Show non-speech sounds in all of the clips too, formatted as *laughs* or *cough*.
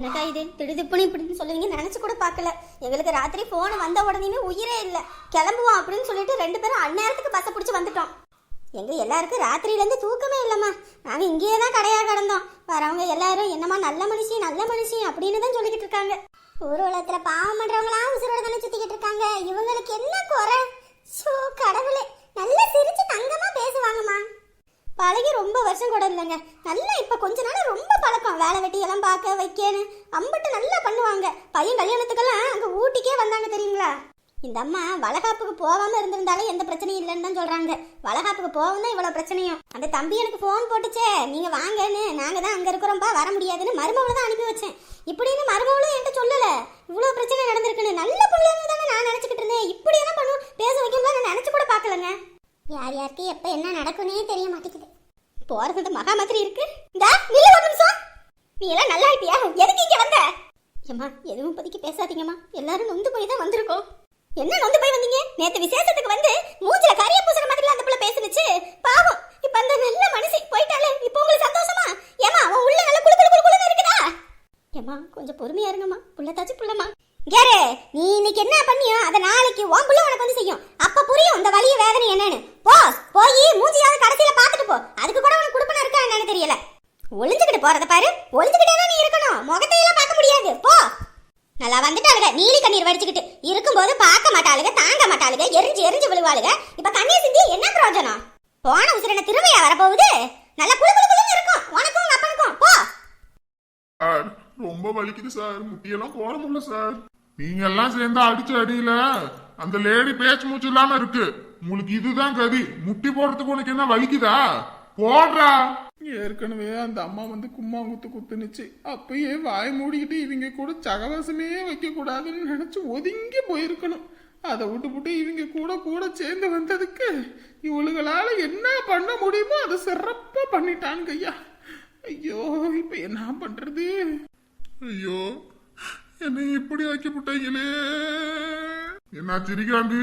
என்னக்கா இது? திடுதிப்புன்னு இப்படின்னு சொல்லுவீங்க. நினச்சி கூட பார்க்கல. எங்களுக்கு ராத்திரி ஃபோன் வந்த உடனேயுமே உயிரே இல்லை. கிளம்புவோம் அப்படின்னு சொல்லிட்டு ரெண்டு பேரும் அந்நேரத்துக்கு பஸ்ஸை பிடிச்சி வந்துட்டோம். எங்கள் எல்லாருக்கும் ராத்திரியிலேருந்து தூக்கமே இல்லைம்மா. நாங்கள் இங்கேயே தான் கடையாக கிடந்தோம். வரவங்க எல்லாரும் என்னம்மா நல்ல மனுஷி நல்ல மனுஷி அப்படின்னு தான் சொல்லிக்கிட்டு இருக்காங்க. ஊர் உலகத்தில் பாவம் பண்ணுறவங்களாம் உசுரோட தானே சுற்றிக்கிட்டு இருக்காங்க. இவங்களுக்கு என்ன குறை? ஷோ கடவுளே. நல்லா சிரிச்சு தங்கமாக பேசுவாங்கம்மா. பழகி ரொம்ப வருஷம் கூட இல்லைங்க. நல்லா இப்போ கொஞ்ச நாள் ரொம்ப பழக்கம். வேலை வெட்டி எல்லாம் பார்க்க வைக்கன்னு. அம்பட்டு நல்லா பண்ணுவாங்க. பையன் கல்யாணத்துக்கெல்லாம் அங்கே ஊட்டிக்கே வந்தாங்க தெரியுங்களா? இந்த அம்மா வளகாப்புக்கு போகாமல் இருந்திருந்தாலே எந்த பிரச்சனையும் இல்லைன்னு தான் சொல்கிறாங்க வளகாப்புக்கு போகவும் தான் இவ்வளோ பிரச்சனையும். அந்த தம்பி எனக்கு ஃபோன் போட்டுச்சே. நீங்கள் வாங்கன்னு. நாங்கள் தான் அங்கே இருக்கிறோம்ப்பா வர முடியாதுன்னு மருமகளை தான் அனுப்பி வச்சேன். இப்படின்னு மருமகளும் என்கிட்ட சொல்லலை. இவ்வளோ பிரச்சனை நடந்திருக்குன்னு. நல்ல பிள்ளைங்க தானே நான் நினச்சிக்கிட்டு இருந்தேன். இப்படி என்ன பண்ணுவோம் பேச வைக்கணும் நான் நினச்சி கூட பார்க்கலங்க. யார் யாருக்கு எப்ப என்ன நடக்கும்னே தெரிய மாட்டேங்குது. போறது மகா மாதிரி இருக்கு. இந்தா நில்லு ஒரு நிமிஷம். நீ எல்லாம் நல்லா இருப்பியா? எதுக்கு இங்க வந்த? ஏம்மா எதுவும் இப்போதைக்கு பேசாதீங்கம்மா. எல்லாரும் நொந்து போய் தான் வந்திருக்கோம். என்ன நொந்து போய் வந்தீங்க? நேற்று விசேஷத்துக்கு வந்து மூஞ்சில கரிய பூசுற மாதிரி அந்த பிள்ளை பேசுனுச்சு. பாவம் இப்ப அந்த நல்ல மனுஷி போயிட்டாலே இப்போ உங்களுக்கு சந்தோஷமா? ஏமா அவன் உள்ள நல்ல குளு குளு குழு குளுன்னு இருக்குதா? ஏம்மா கொஞ்சம் பொறுமையா இருங்கம்மா. புள்ளத்தாச்சு புள்ளம்மா. கேரு நீ இன்னைக்கு என்ன பண்ணியோ அதை நாளைக்கு உன் உனக்கு வந்து செய்யும். அப்ப புரியும் இந்த வலிய வேதனை என்னன்னு. போ போய் மூஞ்சியாவது கடைசியில பாத்துட்டு போ. அதுக்கு கூட உனக்கு குடுப்பன இருக்கா என்னன்னு தெரியல. ஒளிஞ்சுக்கிட்டு போறத பாரு. ஒளிஞ்சுக்கிட்டே நீ இருக்கணும். முகத்தை எல்லாம் பார்க்க முடியாது. போ. நல்லா வந்துட்டாளுங்க நீலி கண்ணீர் வடிச்சுக்கிட்டு. இருக்கும்போது பார்க்க மாட்டாளுங்க தாங்க மாட்டாளுங்க எரிஞ்சு எரிஞ்சு விழுவாளுங்க இப்ப கண்ணீர் சிந்தி என்ன பிரயோஜனம்? போன உசுரன திருமையா வரப்போகுது? நல்லா குழு குழு குளுன்னு இருக்கும். உனக்கும் அப்பனுக்கும். போ. சார் ரொம்ப வலிக்குது சார். முட்டியெல்லாம் போட முடியல சார். நீங்க எல்லாம் சேர்ந்து அடிச்ச அடியில அந்த லேடி பேச்சு மூச்சு இல்லாம இருக்கு. உங்களுக்கு இதுதான் கதி. முட்டி போடுறதுக்கு உனக்கு என்ன வலிக்குதா? போடுறா. ஏற்கனவே அந்த அம்மா வந்து கும்மா குத்து குத்துனுச்சு. அப்பயே வாய் மூடிக்கிட்டு இவங்க கூட சகவாசமே வைக்க கூடாதுன்னு நினைச்சு ஒதுங்கி போயிருக்கணும். அதை விட்டு விட்டு இவங்க கூட கூட சேர்ந்து வந்ததுக்கு இவளுகளால என்ன பண்ண முடியுமோ அதை சிறப்பா பண்ணிட்டாங்க ஐயா. ஐயோ இப்ப என்ன பண்றது? ஐயோ என்னை இப்படி ஆக்கி விட்டாங்களே? என்ன சிரிக்காந்து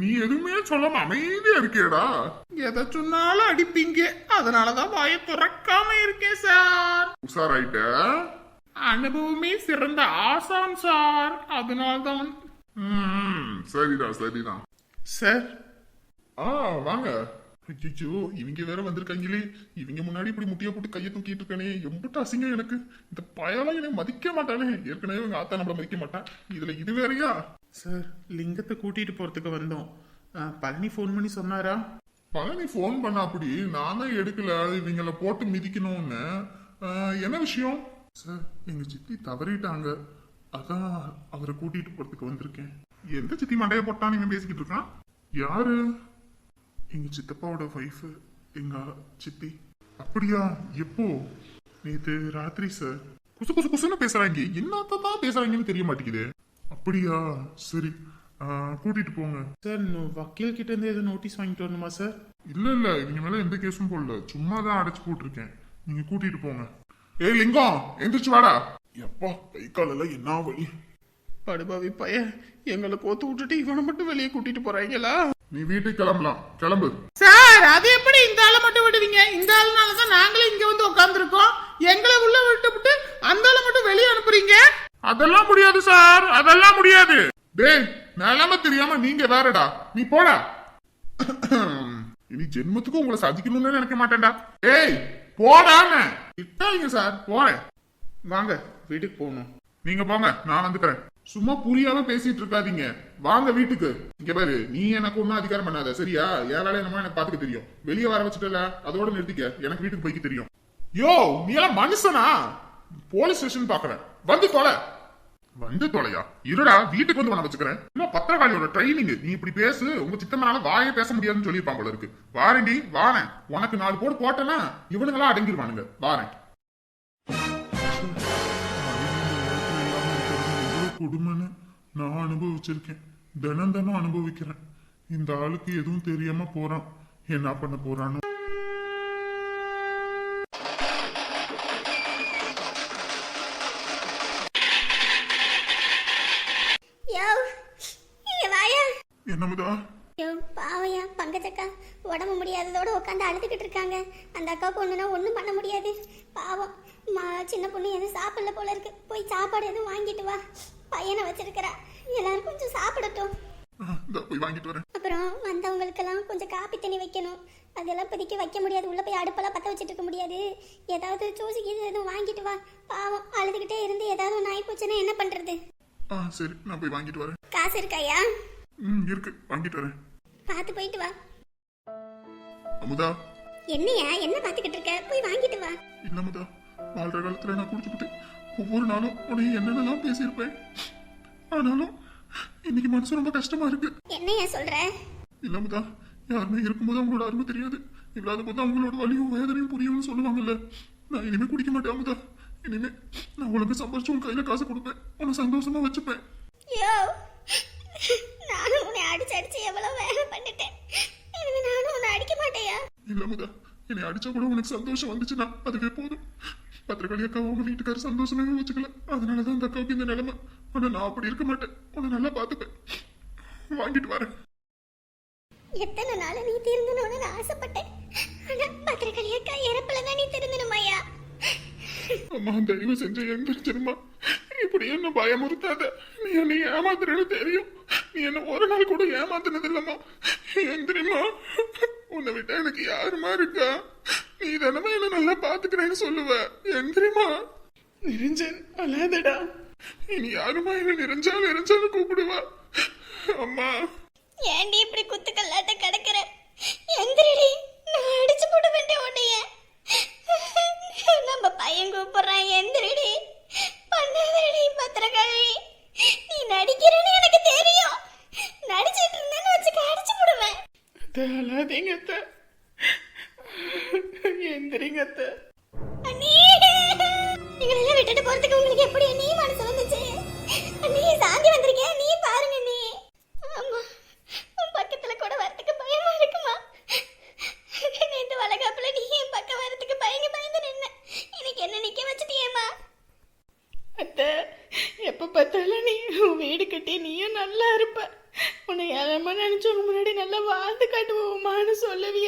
நீ எதுவுமே சொல்லாம அமைதியா இருக்கேடா. எதை சொன்னாலும் அடிப்பீங்க. அதனாலதான் வாயை துறக்காம இருக்கேன் சார். உஷாராயிட்ட? அனுபவமே சிறந்த ஆசான் சார். அதனால்தான். சரிதான் சரிதான் சார். ஆ வாங்க. ஐயோ இவங்க வேற வந்திருக்காங்களே. இவங்க முன்னாடி இப்படி முட்டிய போட்டு கையை தூக்கிட்டு இருக்கானே. எம்பிட்டு அசிங்கம் எனக்கு. இந்த பயலாம் என்னை மதிக்க மாட்டானே. ஏற்கனவே இவங்க ஆத்தா நம்மள மதிக்க மாட்டான் இதுல இது வேறயா? சார் லிங்கத்தை கூட்டிட்டு போறதுக்கு வந்தோம். பழனி ஃபோன் பண்ணி சொன்னாரா? பழனி ஃபோன் பண்ண அப்படி நான் தான் எடுக்கல. இவங்கள போட்டு மிதிக்கணும்னு. என்ன விஷயம்? சார் எங்க சித்தி தவறிட்டாங்க. அதான் அவரை கூட்டிட்டு போறதுக்கு வந்திருக்கேன். எந்த சித்தி மண்டைய போட்டான் இவன் பேசிக்கிட்டு இருக்கான்? யாரு? எங்க சித்தப்பாவோட ஒய்ஃப் எங்க சித்தி. அப்படியா? எப்போ? நேத்து ராத்திரி சார் குசு குசு குசுன்னு பேசுறாங்க. என்னத்தான் தான் பேசுறாங்கன்னு தெரிய மாட்டேங்குது. அப்படியா? சரி கூட்டிட்டு போங்க. சார் வக்கீல் கிட்ட இருந்து எதுவும் நோட்டீஸ் வாங்கிட்டு வரணுமா சார் இல்ல இல்ல. இவங்க மேல எந்த கேஸும் போடல. சும்மா தான் அடைச்சு போட்டிருக்கேன். நீங்க கூட்டிட்டு போங்க. ஏய் லிங்கம்! எந்திரிச்சு வாடா. எப்பா கை கால் எல்லாம் என்ன வலி? படுபாவி பையன். எங்களை கோத்து விட்டுட்டு இவனை மட்டும் வெளியே கூட்டிட்டு போறாங்களா? நீ வீட்டுக்கு கிளம்பலாம். கிளம்பு. சார் அது எப்படி இந்த ஆளை மட்டும் விடுவீங்க? இந்த ஆளுனால தான் நாங்களும் இங்க வந்து உட்காந்துருக்கோம் எங்களை உள்ள விட்டு விட்டு அந்த ஆளை மட்டும் வெளியே அனுப்புறீங்க? அதெல்லாம் முடியாது சார். அதெல்லாம் முடியாது. டேய் நிலைமை தெரியாம நீங்க வேறடா. நீ போடா. இனி ஜென்மத்துக்கும் உங்களை சதிக்கணும்னு நினைக்க மாட்டேன்டா. ஏய் போடான்னு. இட்டாங்க சார். போறேன். வாங்க வீட்டுக்கு போகணும். நீங்க போங்க நான் வந்துக்கிறேன். சும்மா புரியாம பேசிட்டு இருக்காதீங்க. வாங்க வீட்டுக்கு. இங்க பாரு நீ எனக்கு ஒண்ணும் அதிகாரம் பண்ணாத சரியா? என் வேலையை என்னமோ எனக்கு பாத்துக்க தெரியும். வெளியே வர வச்சுட்டல அதோட நிறுத்திக்க. எனக்கு வீட்டுக்கு போய்க்க தெரியும். யோ நீ எல்லாம் மனுஷனா? போலீஸ் ஸ்டேஷன் பாக்குறேன். வந்து தொலை. வந்து தொலையா? இருடா வீட்டுக்கு வந்து உன வச்சுக்கிறேன். இன்னும் பத்திரகாளியோட ட்ரைனிங் நீ இப்படி பேசு உங்க சித்தமனால வாயே பேச முடியாதுன்னு சொல்லியிருப்பாங்க போல இருக்கு. வாரண்டி வாரேன். உனக்கு நாலு போடு போட்டேன்னா இவனுங்களா அடங்கிடுவானுங்க வாரேன். கொடுமைன்னு நான் அனுபவிச்சிருக்கேன். தினம் தினம் அனுபவிக்கிறேன். இந்த ஆளுக்கு எதுவும் தெரியாம போறான். என்ன பண்ண போறான்னு என்னமுதா பாவையா பங்கஜக்கா உடம்பு முடியாததோட உட்காந்து அழுதுகிட்டு இருக்காங்க. அந்த அக்காவுக்கு ஒண்ணுனா ஒண்ணும் பண்ண முடியாது. பாவம் சின்ன பொண்ணு எதுவும் சாப்பிடல போல இருக்கு. போய் சாப்பாடு எதுவும் வாங்கிட்டு வா. பையனை வச்சிருக்கிறா. எல்லாரும் கொஞ்சம் சாப்பிடட்டும். போய் வாங்கிட்டு வரேன். அப்புறம் வந்தவங்களுக்கெல்லாம் கொஞ்சம் காப்பி தண்ணி வைக்கணும். அதெல்லாம் இப்போதைக்கு வைக்க முடியாது. உள்ள போய் அடுப்பெல்லாம் பற்ற வச்சுட்டு இருக்க முடியாது. ஏதாவது ஜூஸ் கீது எதுவும் வாங்கிட்டு வா. பாவம் அழுதுகிட்டே இருந்து ஏதாவது ஒன்று ஆகி போச்சுன்னா என்ன பண்றது? ஆ சரி நான் போய் வாங்கிட்டு வரேன். காசு இருக்காயா? ம் இருக்கு. வாங்கிட்டு வரேன். பார்த்து போயிட்டு வா. அமுதா. என்னையா? என்ன பார்த்துக்கிட்டு இருக்க? போய் வாங்கிட்டு வா. இல்ல அமுதா. வாழ்ற காலத்துல நான் குடிச்சுக்கிட்டு ஒவ்வொரு நாளும் உன்னை என்னென்னலாம் பேசியிருப்பேன். ஆனாலும் இன்னைக்கு மனசு ரொம்ப கஷ்டமா இருக்கு. என்னையா சொல்ற? இல்ல அமுதா யாருமே இருக்கும்போது அவங்களோட அருமை தெரியாது. இல்லாத போது அவங்களோட வலியும் வேதனையும் புரியும்னு சொல்லுவாங்கல்ல. நான் இனிமே குடிக்க மாட்டேன் அமுதா. இனிமே நான் உனக்கு சம்பாரிச்சு உன் கையில காசு கொடுப்பேன். உன்னை சந்தோஷமா வச்சுப்பேன். யோ நானும் உன்னை அடிச்சு அடிச்சு எவ்வளவு வேலை பண்ணிட்டேன். இனிமே நானும் உன்னை அடிக்க மாட்டேயா? இல்ல அமுதா என்னை அடிச்சா கூட உனக்கு சந்தோஷம் வந்துச்சுன்னா அதுவே போதும். பத்திரக்காளி அக்கா உங்க வீட்டுக்காரர் சந்தோஷமே வச்சுக்கல அதனாலதான் அந்த அக்காவுக்கு இந்த நிலைமை. ஆனா நான் அப்படி இருக்க மாட்டேன். உன்னை நல்லா பாத்துப்பேன் வாங்கிட்டு வரேன். எத்தனை நாள் நீ திருந்தணும்னு நான் ஆசைப்பட்டேன். ஆனா பத்திரக்காளி அக்கா இறப்புல தான் நீ திருந்தணுமாயா அம்மா தயவு செஞ்சு எந்திரிச்சிருமா இப்படி என்ன பயமுறுத்தாத? நீ என்னை ஏமாத்துறேன்னு தெரியும். நீ என்ன ஒரு நாள் கூட ஏமாத்துனது இல்லம்மா எந்திரிமா உன்னை விட்டா எனக்கு யாருமா இருக்கா? நீ தானமா என்ன நல்லா பாத்துக்கிறேன்னு சொல்லுவ. எந்திரிமா நிரஞ்சன் அழாதடா. இனி யாருமா என்ன நிறைஞ்சா நிறைஞ்சாலும் கூப்பிடுவா? அம்மா. ஏண்டி இப்படி குத்துக்கல்லாட்ட கிடக்குற? எந்திரடி நான் அடிச்சு போட வேண்டிய உன்னைய. நம்ம பையன் கூப்பிடுறான் எந்திரடி பண்ணாதடி பத்திரக்காளி நீ நடிக்கிறேன்னு எனக்கு தெரியும். நடிச்சிட்டு இருந்தேன்னு வச்சுக்க அடிச்சு போடுவேன். அத்தை அழாதீங்க அத்தை. எந்திரிங்க அத்தை அண்ணி எங்களெல்லாம் விட்டுட்டு போறதுக்கு உங்களுக்கு எப்படி நீ மனசு வந்துச்சு? அண்ணி சாந்தி வந்திருக்கேன் நீ பாருங்க நீ ஆமா பக்கத்துல கூட வரதுக்கு பயமா இருக்குமா? நேத்து வளகாப்புல நீ என் பக்கம் வரதுக்கு பயங்க பயந்து நின்ன. இன்னைக்கு என்ன நிக்க வச்சுட்டியேம்மா? அத்தை எப்ப பார்த்தாலும் நீ வீடு கட்டி நீயும் நல்லா இருப்ப. உன்னை ஏழமா நினைச்சவங்க முன்னாடி நல்லா வாழ்ந்து காட்டுவோமான்னு சொல்லுவிய அத்தை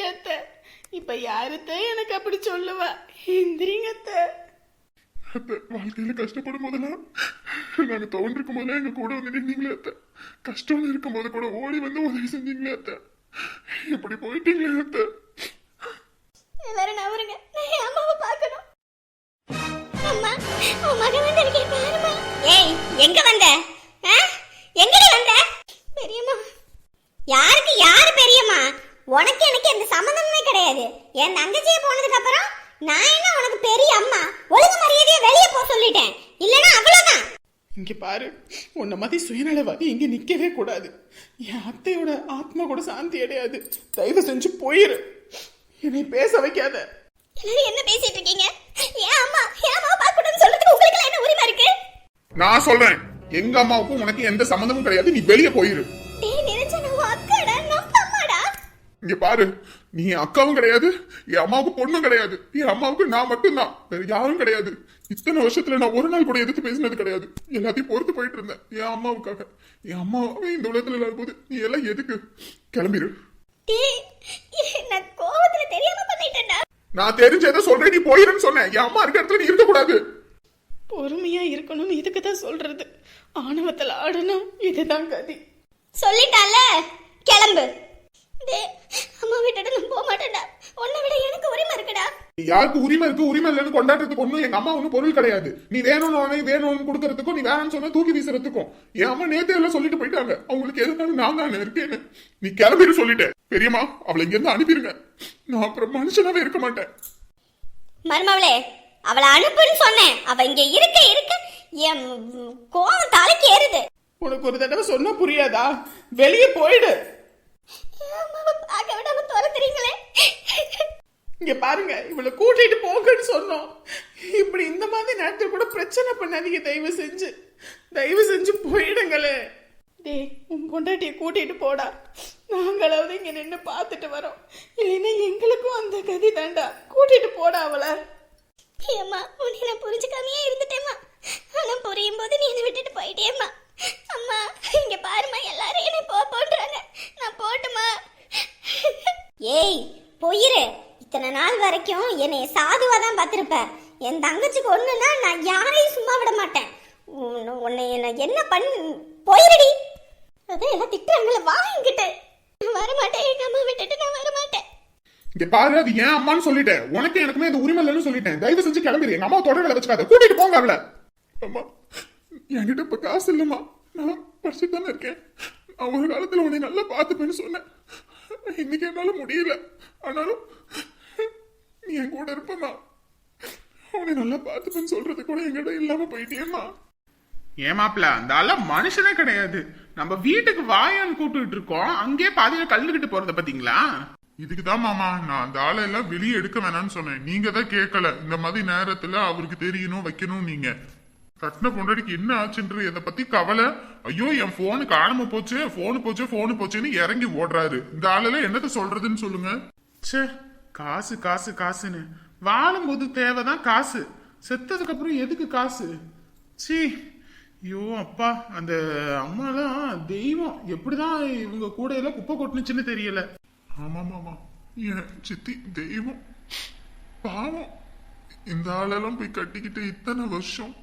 இப்ப யாருத்த எனக்கு அப்படி சொல்லுவா? எந்திரிங்க அத்தை அத்தை வாழ்க்கையில கஷ்டப்படும் போதெல்லாம் நாங்க தோன்றிருக்கும் போதெல்லாம் எங்க கூட வந்து நின்னீங்களே அத்தை. கஷ்டம் இருக்கும் போது கூட ஓடி வந்து உதவி செஞ்சீங்களே அத்தை. இப்படி போயிட்டீங்களே அத்தை. எல்லாரும் நவருங்க நான் அம்மாவை பார்க்கணும். அம்மா உன் மகன் வந்திருக்கேன் பாருமா. ஏய் எங்க வந்த ஆ? எங்கடி வந்த பெரியம்மா யாருக்கு யாரு பெரியம்மா உனக்கு எனக்கு எந்த சம்மந்தமே கிடையாது என் தங்கச்சியே போனதுக்கு அப்புறம் நான் என்ன உனக்கு பெரிய அம்மா? ஒழுங்கு மரியாதையா வெளியே போக சொல்லிட்டேன். இல்லனா அவ்வளவுதான். இங்க பாரு உன்ன மாதிரி சுயநலவாதி இங்க நிக்கவே கூடாது. என் அத்தையோட ஆத்மா கூட சாந்தி அடையாது. தயவு செஞ்சு போயிரு. என்னை பேச வைக்காத. என்ன பேசிட்டு இருக்கீங்க? ஏன் அம்மா ஏன் அம்மா பார்க்க கூடாதுன்னு சொல்றதுக்கு உங்களுக்கு என்ன உரிமை இருக்கு? நான் சொல்றேன் எங்க அம்மாவுக்கும் உனக்கு எந்த சம்மந்தமும் கிடையாது. நீ வெளியே போயிரு. டேய் நிரஞ்சனா அக்காடா நம்ம அம்மாடா? இங்க பாரு நீ அக்காவும் கிடையாது என் அம்மாவுக்கு பொண்ணும் கிடையாது. என் அம்மாவுக்கு நான் மட்டும்தான். வேற யாரும் கிடையாது. இத்தனை வருஷத்துல நான் ஒரு நாள் கூட எதிர்த்து பேசினது கிடையாது. எல்லாத்தையும் பொறுத்து போயிட்டு இருந்தேன் என் அம்மாவுக்காக. என் அம்மாவே இந்த உலகத்துல இல்லாத போது நீ எல்லாம் எதுக்கு? கிளம்பிரு. டேய் நான் கோவத்துல தெரியாம பண்ணிட்டேன்டா. நான் தெரிஞ்சதை சொல்றேன் நீ போயிருன்னு சொன்னேன். என் அம்மா இருக்க இடத்துல நீ இருக்கக்கூடாது. பொறுமையா இருக்கணும்னு இதுக்கு தான் சொல்றது. ஆணவத்தில் ஆடணும் இதுதான் கதி. சொல்லிட்டால கிளம்பு. அம்மா விட்டுட்டு நான் போக மாட்டேன்டா. உன்னை விட எனக்கு உரிமை இருக்குடா. யாருக்கு உரிமை இருக்கு? உரிமை இல்லைன்னு கொண்டாடுறதுக்கு ஒண்ணும் எங்க அம்மா ஒன்றும் பொருள் கிடையாது. நீ வேணும்னு வேணும்னு கொடுக்கறதுக்கும் நீ வேணும்னு சொன்னா தூக்கி வீசுறதுக்கும். என் அம்மா நேத்தே எல்லாம் சொல்லிட்டு போயிட்டாங்க. அவங்களுக்கு எதுனாலும் நான் தான் இருக்கேன்னு. நீ கிளம்பிடு சொல்லிட்டேன் பெரியம்மா அவளை இங்க இருந்து அனுப்பிடுங்க. நான் அப்புறம் மனுஷனாவே இருக்க மாட்டேன். மருமவளே அவளை அனுப்புன்னு சொன்னேன். அவ இங்க இருக்க இருக்க என் கோவம் தலைக்கு ஏறுது. உனக்கு ஒரு தடவை சொன்னா புரியாதா? வெளியே போயிடு. பார்க்க விடாம துரத்துறீங்களே இங்க பாருங்க இவளை கூட்டிட்டு போங்கன்னு சொன்னோம். இப்படி இந்த மாதிரி நேரத்தில் கூட பிரச்சனை பண்ணாதீங்க தயவு செஞ்சு. தயவு செஞ்சு போயிடுங்களே. டேய் உன் பொண்டாட்டியை கூட்டிட்டு போடா. நாங்களாவது இங்க நின்று பார்த்துட்டு வரோம். இல்லைன்னா எங்களுக்கும் அந்த கதி தாண்டா. கூட்டிட்டு போடா அவளை. ஏம்மா உன்னை நான் புரிஞ்சுக்காமையே இருந்துட்டேம்மா. ஆனா புரியும் போது நீ என்னை விட்டுட்டு போயிட்டேம்மா. அம்மா இங்க பாரும்மா எல்லாரும் என்ன போ போன்றாங்க நான் போட்டுமா ஏய் போயிரு. இத்தனை நாள் வரைக்கும் என்னைய சாதுவா தான் பார்த்திருப்ப. என் தங்கச்சிக்கு ஒண்ணுன்னா நான் யாரையும் சும்மா விட மாட்டேன். உன்னை- உன்னை நான் என்ன பண்ணு போயிருடி. அதான் எல்லாம் திட்டுறாங்களே வா வரமாட்டேன் எங்க அம்மா விட்டுட்டு நான் வர மாட்டேன் இங்க பாரு அது ஏன் அம்மான்னு சொல்லிட்டேன். உனக்கு எனக்குமே இந்த உரிமை இல்லைன்னு சொல்லிட்டேன். தயவு செஞ்சு கிளம்பிடு எங்க அம்மா தொடர்களை வச்சுக்காத. கூட்டிட்டு போங்க அவளை. அம்மா. என்கிட்ட இப்ப காசு இல்லம்மா. நான் படிச்சுட்டு தானே இருக்கேன். நான் ஒரு காலத்துல உன்னை நல்லா பார்த்துப்பேன்னு சொன்னேன். இன்னைக்கு என்னால முடியல. ஆனாலும் நீ என் கூட இருப்பமா உன்னை நல்லா பார்த்துப்பேன்னு சொல்றது கூட என்கிட்ட இல்லாம போயிட்டேம்மா ஏமாப்ல அந்த ஆள மனுஷனே கிடையாது. நம்ம வீட்டுக்கு வாயான்னு கூப்பிட்டு இருக்கோம். அங்கேயே பாதியில கல்லுக்கிட்டு போறத பாத்தீங்களா? இதுக்குதான் மாமா நான் அந்த ஆளை எல்லாம் வெளியே எடுக்க வேணாம்னு சொன்னேன். நீங்க தான் கேட்கல. இந்த மாதிரி நேரத்துல அவருக்கு தெரியணும் வைக்கணும் நீங்க. கட்டின பொண்டாடிக்கு என்ன ஆச்சுன்றது? இதை பத்தி கவலை. ஐயோ என் போனு காணாம போச்சு போனு போச்சு போனு போச்சுன்னு இறங்கி ஓடுறாரு. இந்த ஆளெல்லாம் என்னத்த சொல்றதுன்னு சொல்லுங்க. ச்சே காசு காசு காசுன்னு. வாழும்போது தேவைதான் காசு. செத்ததுக்கு அப்புறம் எதுக்கு காசு? சீ ஐயோ அப்பா அந்த அம்மாலாம் தெய்வம். எப்படிதான் இவங்க கூட எல்லாம் குப்பை கொட்டுனுச்சுன்னு தெரியல. ஆமா மாமா என் சித்தி தெய்வம். பாவம். இந்த ஆளெல்லாம் போய் கட்டிக்கிட்டு இத்தனை வருஷம்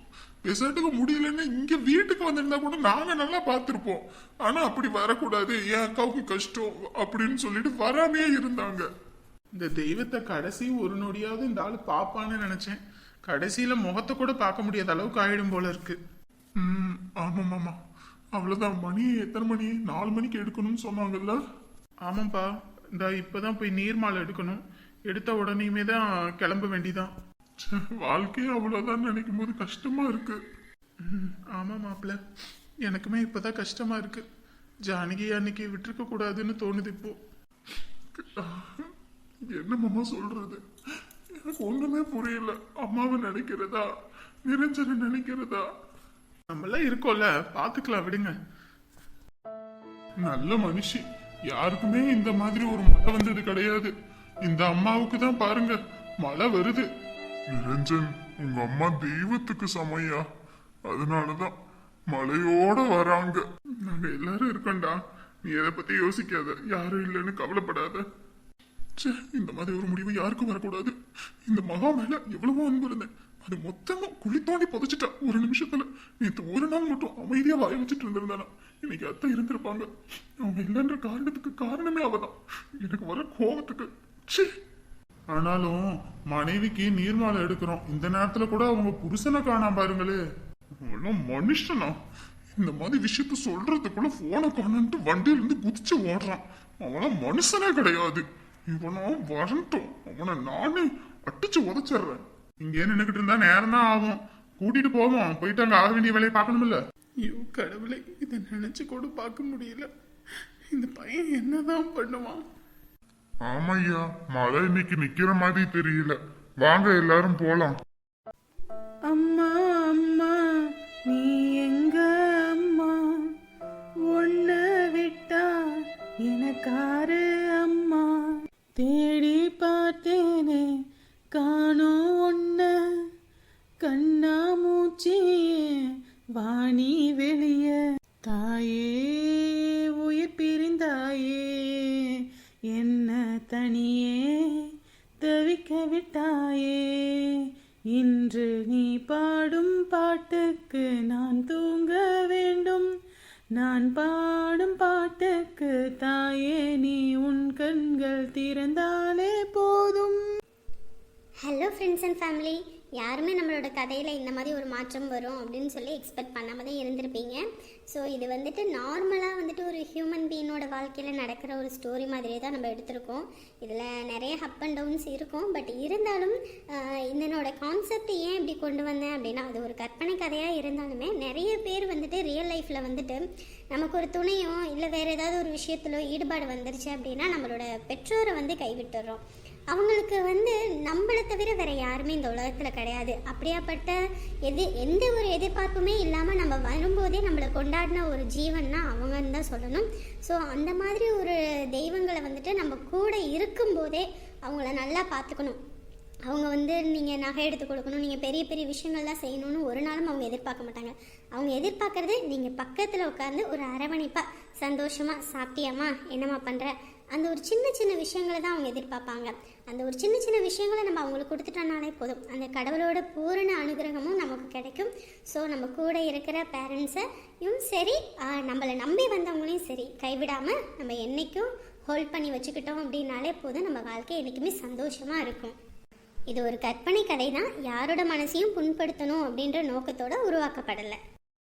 பெசாட்டுக்கு முடியலன்னு இங்க வீட்டுக்கு வந்திருந்தா கூட நாங்க நல்லா பார்த்திருப்போம். ஆனா அப்படி வரக்கூடாது. என் அக்காவுக்கு கஷ்டம் அப்படின்னு சொல்லிட்டு வராமே இருந்தாங்க. இந்த தெய்வத்தை கடைசி ஒரு நொடியாவது இந்த ஆளு பாப்பான்னு நினைச்சேன். கடைசியில முகத்தை கூட பார்க்க முடியாத அளவுக்கு ஆயிடும் போல இருக்கு. ம் ஆமா மாமா. அவ்வளவுதான். மணி எத்தனை மணி? நாலு மணிக்கு எடுக்கணும்னு சொன்னாங்கல்ல? ஆமாப்பா. இந்த இப்பதான் போய் நீர்மாலை எடுக்கணும். எடுத்த உடனேயுமே தான் கிளம்ப வேண்டிதான். *laughs* வாழ்க்கையே அவ்வளவுதான் நினைக்கும் போது கஷ்டமா இருக்கு. ம், ஆமா மாப்பிள்ள. எனக்குமே இப்பதான் கஷ்டமா இருக்கு. ஜானகி அன்னைக்கு விட்டுருக்க கூடாதுன்னு தோணுது இப்போ. என்ன மாமா சொல்றது? எனக்கு ஒண்ணுமே புரியல. அம்மாவை நினைக்கிறதா? நிரஞ்சனை நினைக்கிறதா? நம்மளாம் இருக்கோம்ல. பாத்துக்கலாம் விடுங்க. நல்ல மனுஷி. யாருக்குமே இந்த மாதிரி ஒரு மழை வந்தது கிடையாது. இந்த அம்மாவுக்கு தான் பாருங்க மழை வருது. நிரஞ்சன் உங்க அம்மா தெய்வத்துக்கு சமையா அதனாலதான் மழையோட வராங்க. நாங்க எல்லாரும் இருக்கோம்டா நீ எதை பத்தி யோசிக்காத. யாரும் இல்லைன்னு கவலைப்படாத. ச்சே, இந்த மாதிரி ஒரு முடிவு யாருக்கும் வரக்கூடாது. இந்த மகா மேல எவ்வளவோ அன்பு இருந்தேன். அது மொத்தமா குழி தோண்டி புதைச்சிட்டா ஒரு நிமிஷத்துல. நேத்து ஒரு நாள் மட்டும் அமைதியா வாய வச்சுட்டு இருந்திருந்தானா. இன்னைக்கு அத்தை இருந்திருப்பாங்க. அவங்க இல்லைன்ற காரணத்துக்கு காரணமே அவதான். எனக்கு வர கோபத்துக்கு சே ஆனாலும் மனைவிக்கு நீர்மாலை எடுக்கிறோம். இந்த நேரத்துல கூட அவங்க புருஷனை காணாம பாருங்களே. மனுஷனா? இந்த மாதிரி விஷயத்த சொல்றதுக்குள்ள போனை காணன்ட்டு வண்டியில இருந்து குதிச்சு ஓடுறான். அவனா மனுஷனே கிடையாது. இவனா வரட்டும். அவனை நானே அட்டிச்சு உதச்சிடுறேன். இங்கே நின்றுக்கிட்டு இருந்தா நேரம் தான் ஆகும். கூட்டிட்டு போவோம். போயிட்டு அங்க ஆக வேண்டிய வேலையை பார்க்கணும்ல? ஐயோ கடவுளை இதை நினைச்சு கூட பார்க்க முடியல. இந்த பையன் என்னதான் பண்ணுவான்? ஆமையா மழை இன்னைக்கு நிக்கிற மாதிரி தெரியல. வாங்க எல்லாரும் போலாம். அம்மா அம்மா நீ எங்க அம்மா? உன்ன விட்டா எனக்காரு அம்மா? தேடி பார்த்தேனே காணோம் ஒன்ன கண்ணா மூச்சியே வாணி தாயே இன்று நீ பாடும் பாட்டுக்கு நான் தூங்க வேண்டும். நான் பாடும் பாட்டுக்கு தாயே நீ உன் கண்கள் திறந்தாலே போதும். ஹலோ ஃப்ரெண்ட்ஸ் அண்ட் ஃபேமிலி யாருமே நம்மளோட கதையில் இந்த மாதிரி ஒரு மாற்றம் வரும் அப்படின்னு சொல்லி எக்ஸ்பெக்ட் பண்ணாம தான் இருந்திருப்பீங்க. ஸோ இது வந்துட்டு நார்மலாக வந்துட்டு ஒரு ஹியூமன் பீயினோட வாழ்க்கையில் நடக்கிற ஒரு ஸ்டோரி மாதிரியே தான் நம்ம எடுத்திருக்கோம். இதில் நிறைய அப் அண்ட் டவுன்ஸ் இருக்கும். பட் இருந்தாலும் இதனோட கான்செப்ட் ஏன் இப்படி கொண்டு வந்தேன் அப்படின்னா அது ஒரு கற்பனை கதையாக இருந்தாலுமே நிறைய பேர் வந்துட்டு ரியல் லைஃப்பில் வந்துட்டு நமக்கு ஒரு துணையோ இல்லை வேறு ஏதாவது ஒரு விஷயத்திலோ ஈடுபாடு வந்துருச்சு அப்படின்னா நம்மளோட பெற்றோரை வந்து கைவிட்டுறோம். அவங்களுக்கு வந்து நம்மளை தவிர வேற யாருமே இந்த உலகத்தில் கிடையாது. அப்படியாப்பட்ட எது எந்த ஒரு எதிர்பார்ப்புமே இல்லாமல் நம்ம வரும்போதே நம்மளை கொண்டாடின ஒரு ஜீவன்னா அவங்கன்னு தான் சொல்லணும். ஸோ அந்த மாதிரி ஒரு தெய்வங்களை வந்துட்டு நம்ம கூட இருக்கும்போதே அவங்கள நல்லா பார்த்துக்கணும். அவங்க வந்து நீங்கள் நகை எடுத்து கொடுக்கணும் நீங்கள் பெரிய பெரிய விஷயங்கள்லாம் செய்யணும்னு ஒரு நாளும் அவங்க எதிர்பார்க்க மாட்டாங்க. அவங்க எதிர்பார்க்கறது நீங்கள் பக்கத்தில் உட்காந்து ஒரு அரவணைப்பாக சந்தோஷமாக சாப்பிட்டியாம்மா என்னம்மா பண்ணுற அந்த ஒரு சின்ன சின்ன விஷயங்களை தான் அவங்க எதிர்பார்ப்பாங்க. அந்த ஒரு சின்ன சின்ன விஷயங்களை நம்ம அவங்களுக்கு கொடுத்துட்டோம்னாலே போதும். அந்த கடவுளோட பூரண அனுகிரகமும் நமக்கு கிடைக்கும். ஸோ நம்ம கூட இருக்கிற பேரண்ட்ஸையும் சரி நம்மளை நம்பி வந்தவங்களையும் சரி கைவிடாமல் நம்ம என்றைக்கும் ஹோல்ட் பண்ணி வச்சுக்கிட்டோம் அப்படின்னாலே போதும். நம்ம வாழ்க்கை என்றைக்குமே சந்தோஷமாக இருக்கும். இது ஒரு கற்பனை கதை தான் யாரோட மனசையும் புண்படுத்தணும் அப்படின்ற நோக்கத்தோடு உருவாக்கப்படலை.